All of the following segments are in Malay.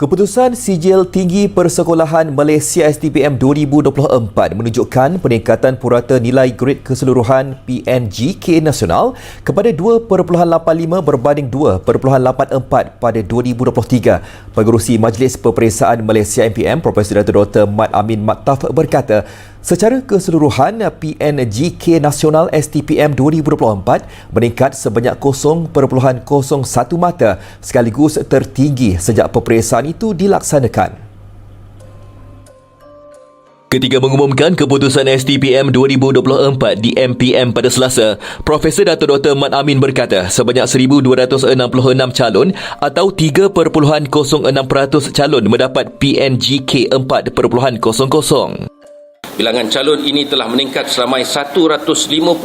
Keputusan Sijil Tinggi Persekolahan Malaysia STPM 2024 menunjukkan peningkatan purata nilai grade keseluruhan PNGK nasional kepada 2.85 berbanding 2.84 pada 2023. Pengerusi Majlis Peperiksaan Malaysia MPM Profesor Dr. Mat Amin Maktaf berkata, Secara keseluruhan, PNGK Nasional STPM 2024 meningkat sebanyak 0.01 mata sekaligus tertinggi sejak peperiksaan itu dilaksanakan. Ketika mengumumkan keputusan STPM 2024 di MPM pada Selasa, Profesor Dato Dr. Mat Amin berkata sebanyak 1,266 calon atau 3.06% calon mendapat PNGK 4.00. Bilangan calon ini telah meningkat selama 150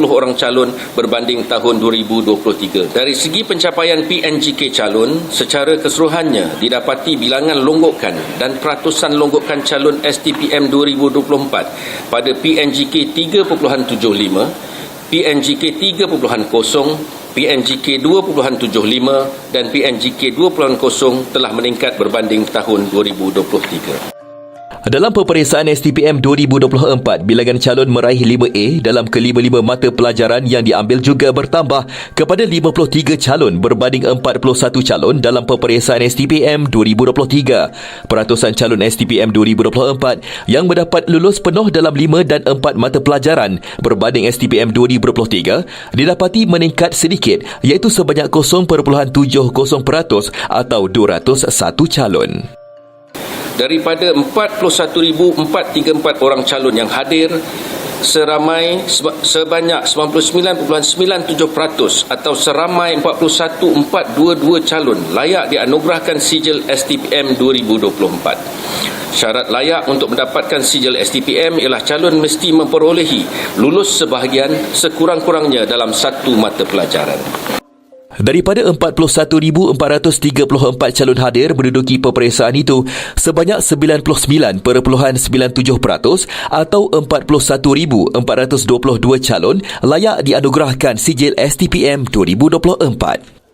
orang calon berbanding tahun 2023. Dari segi pencapaian PNGK calon, secara keseluruhannya didapati bilangan longgokan dan peratusan longgokan calon STPM 2024 pada PNGK 3.75, PNGK 3.0, PNGK 2.75 dan PNGK 2.0 telah meningkat berbanding tahun 2023. Dalam peperiksaan STPM 2024, bilangan calon meraih 5A dalam kelima-lima mata pelajaran yang diambil juga bertambah kepada 53 calon berbanding 41 calon dalam peperiksaan STPM 2023. Peratusan calon STPM 2024 yang mendapat lulus penuh dalam 5 dan 4 mata pelajaran berbanding STPM 2023 didapati meningkat sedikit iaitu sebanyak 0.70% atau 201 calon daripada 41,434 orang calon yang hadir seramai sebanyak 99.97% atau seramai 41,422 calon layak dianugerahkan sijil STPM 2024. Syarat layak untuk mendapatkan sijil STPM ialah calon mesti memperolehi lulus sebahagian sekurang-kurangnya dalam satu mata pelajaran. Daripada 41,434 calon hadir menduduki peperiksaan itu, sebanyak 99.97% atau 41,422 calon layak dianugerahkan sijil STPM 2024.